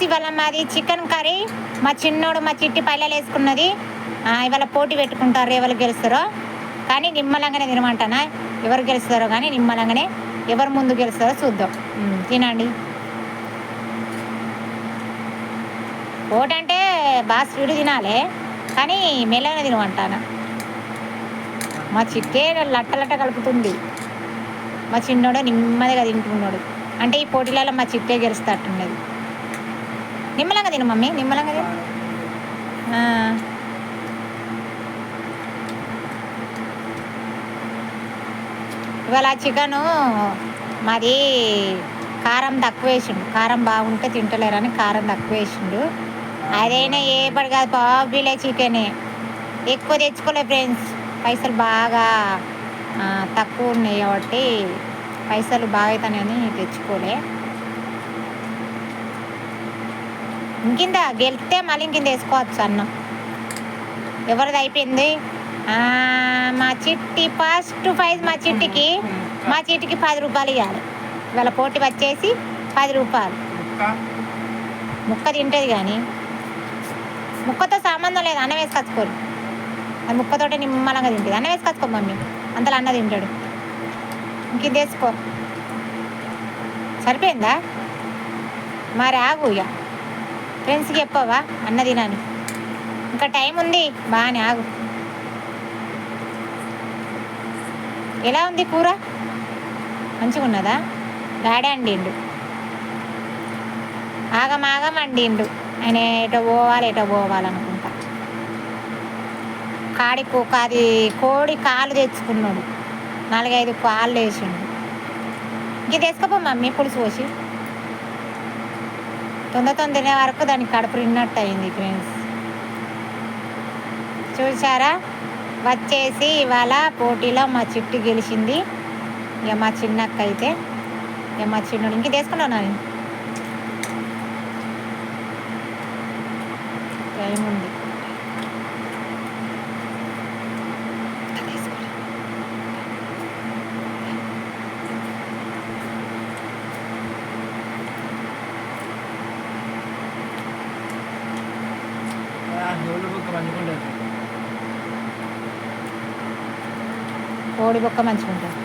Friends ఇవాళ మాది chicken curry. మా చిన్నోడు మా చిట్టి పల్లెలు వేసుకున్నది. ఇవాళ పోటీ పెట్టుకుంటారు ఎవరు గెలుస్తారో. కానీ నిమ్మలంగానే తినమంటానా? ఎవరు గెలుస్తారో కానీ నిమ్మలంగానే ఎవరు ముందు గెలుస్తారో చూద్దాం. తినండి. ఓటంటే బాగా స్వీట్ తినాలి కానీ మెల్లగా తినమంటానా? మా చిట్టే లట్ట లట్ట కలుపుతుంది. మా చిన్నోడు నిమ్మదిగా తింటున్నాడు. అంటే ఈ పోటీలలో మా చిట్టే గెలుస్తాట్టున్నది నిమ్మలంగా తిను మమ్మీ. నిమ్మలంగా తిను. ఇవాళ చికెను మాది కారం తక్కువ వేసిండు. కారం బాగుంటే తింటలేరని కారం తక్కువ వేసిండు. అదైనా ఏ పడి కాదు పాపులే చికెనే. ఎక్కువ తెచ్చుకోలే ఫ్రెండ్స్. పైసలు బాగా తక్కువ ఉన్నాయి కాబట్టి పైసలు బాగా అవుతాయని తెచ్చుకోలే. ఇంకింద గెలిస్తే మళ్ళీ ఇంకింద వేసుకోవచ్చు అన్నం. ఎవరిది అయిపోయింది? మా చిట్టి ఫస్ట్ ప్రైజ్ మా చిట్టికి మా చిట్టికి పది రూపాయలు ఇవ్వాలి ఇవాళ పోటీ వచ్చేసి పది రూపాయలు. ముక్క తింటుంది కానీ. ముక్కతో సంబంధం లేదు అన్నం వేసుకొచ్చుకోరు. అది ముక్కతోటే నిమ్మలంగా తింటుంది. అన్నం వేసుకొచ్చుకో మమ్మీ. అంతలో అన్న తింటాడు. ఇంక ఇది వేసుకో. సరిపోయిందా? మరి ఆగు ఇక. ఫ్రెండ్స్కి చెప్పవా? అన్న తినాని. ఇంకా టైం ఉంది? బాగానే ఆగు. ఎలా ఉంది కూర? మంచిగా ఉన్నదా? డాడీ అండిండు. ఆగమాగం అండిండు. ఆయన ఎటో పోవాలి ఎటో పోవాలనుకుంటా. కాడి కుక్క అది కోడి కాలు తెచ్చుకున్నాడు. నాలుగైదు కాళ్ళు వేసిండు. ఇంక తెచ్చుకోపో మమ్మీ పులుసు పోసి. తొందర తొందర తినే వరకు దానికి కడుపు నిన్నట్టు అయింది ఫ్రెండ్స్. చూసారా వచ్చేసి ఇవాళ పోటీలో మా చిట్టు గెలిచింది. ఇక మా చిన్నక్క అయితే ఇక మా చిన్నోడు ఇంక తీసుకున్నాను నాని? టైం ఉంది. కోడి బొక్క మంచిగా ఉంటుంది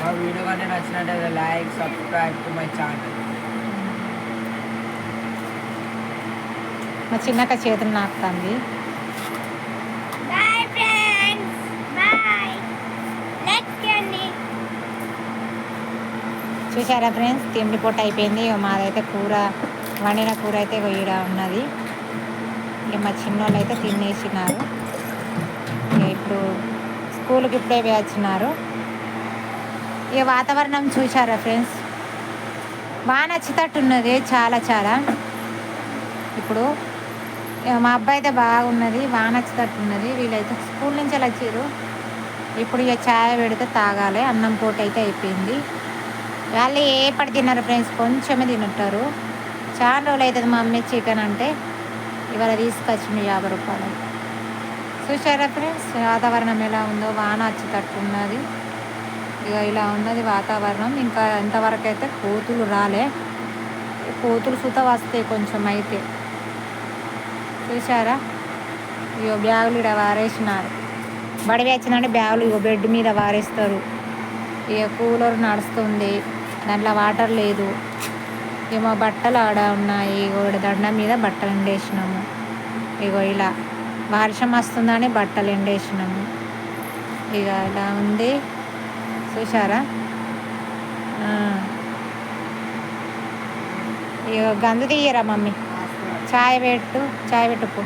మా వీడియో కానీ నచ్చినట్టయితే like subscribe to my channel. మా చిన్నక్క చేతులు నాకుతుంది. చూసారా ఫ్రెండ్స్? తిండి పొట్ట అయిపోయింది. ఇక మాదైతే కూర వండిన కూర అయితే ఈడ ఉన్నది. ఇక మా చిన్నోళ్ళు అయితే తినేసినారు. ఇక ఇప్పుడు స్కూల్కి ఇప్పుడే వచ్చినారు. ఇక వాతావరణం చూసారా ఫ్రెండ్స్? బాగా నచ్చేటట్టున్నది చాలా చాలా. ఇప్పుడు ఇక మా అబ్బాయి అయితే బాగున్నది బాగా నచ్చేటట్టున్నది. వీళ్ళైతే స్కూల్ నుంచి అలా వచ్చారు ఇప్పుడు ఇక ఛాయ్ పెడితే తాగాలి అన్నం పూట అయితే అయిపోయింది. వాళ్ళు ఏ పడి తిన్నారు ఫ్రెండ్స్ కొంచెమే తింటారు చాలా రోజులు అవుతుంది మా మమ్మీ చికెన్ అంటే. ఇవాళ తీసుకొచ్చింది యాభై రూపాయలు. చూసారా ఫ్రెండ్స్ వాతావరణం ఎలా ఉందో? వాన వచ్చేటట్టు ఉన్నది. ఇక ఇలా ఉన్నది వాతావరణం. ఇంకా ఎంతవరకు అయితే కోతులు రాలే. కోతులు సుత వస్తాయి కొంచెం అయితే. చూసారా ఇగో బ్యాగులు ఇక్కడ వారేసినారు. బడి వచ్చిందంటే బ్యాగులు ఇగో బెడ్ మీద వారేస్తారు. ఇక కూలర్ నడుస్తుంది. దాంట్లో వాటర్ లేదు. ఏమో బట్టలు ఆడ ఉన్నాయి. ఇగో దండం మీద బట్టలు ఎండేసినాము. ఇగో ఇలా వర్షం వస్తుందని బట్టలు ఎండేసినాము. ఇక ఇలా ఉంది. చూసారా ఇక ఇగో గందు తీయరా మమ్మీ? చాయ్ పెట్టు చాయ్ పెట్టుకు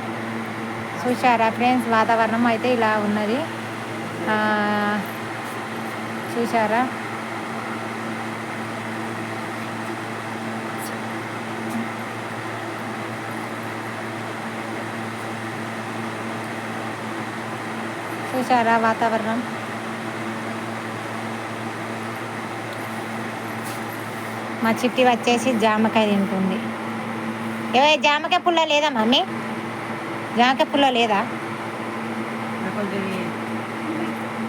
చూసారా ఫ్రెండ్స్? వాతావరణం అయితే ఇలా ఉన్నది. చూసారా చూసారా వాతావరణం? మా చిట్టి వచ్చేసి జామకాయ తింటుంది. ఏ జామకాయ పుల్ల లేదా మమ్మీ? జామకాయ పుల్ల లేదా?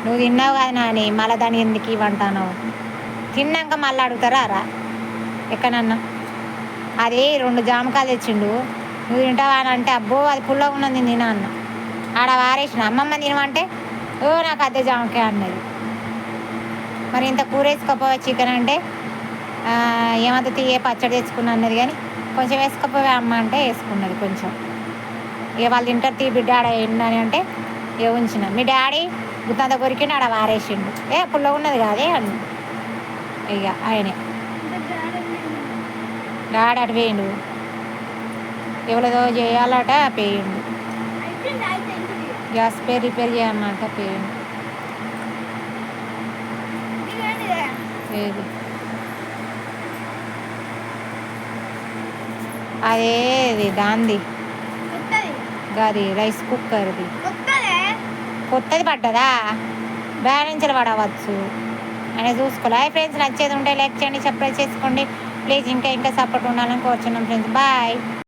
నువ్వు తిన్నావు కదా నాని మళ్ళీ దాన్ని ఎందుకు ఇవ్వంటాను తిన్నాక మళ్ళీ అడుగుతారా రా. ఎక్కడన్నా? అది రెండు జామకాయలు తెచ్చిండు. నువ్వు తింటావా అని అంటే అబ్బో అది పుల్లగా ఉన్నది నేను అన్నా అన్న. ఆడ వారేసిన. అమ్మమ్మ తినమంటే ఓ నాకు అద్దె జామకాయ అన్నది. మరి ఇంత కూర వేసుకోపోవా చికెన్ అంటే ఏమంత తీయ పచ్చడి తెచ్చుకున్నా అన్నది కానీ కొంచెం వేసుకోపోవే అమ్మ అంటే వేసుకున్నది కొంచెం. ఇక వాళ్ళు తింటారు తీ బిడ్డ ఆడ ఏంటని అంటే ఇక ఉంచిన. మీ డాడీ గుత్తంత కొరికిండు ఆడ వారేసిండు. ఏ పుల్లగా ఉన్నది కాదే అని ఇక ఆయనే. డాడీ అటు పోయిండు. ఎవరిదో చేయాలట పోయిండు. గ్యాస్ పే రిపేర్ చేయమంట పోయిండు అదేది దాంది గది రైస్ కుక్కర్ది కొత్తది పడ్డదా? బ్యాలెన్స్లు పడవచ్చు. అని చూసుకోలే ఫ్రెండ్స్ నచ్చేది ఉంటే లైక్ చేయండి సబ్స్క్రైబ్ చేసుకోండి. ప్లీజ్ ఇంకా ఇంకా సపోర్ట్ ఉండాలని కోరుచున్నాం ఫ్రెండ్స్ బాయ్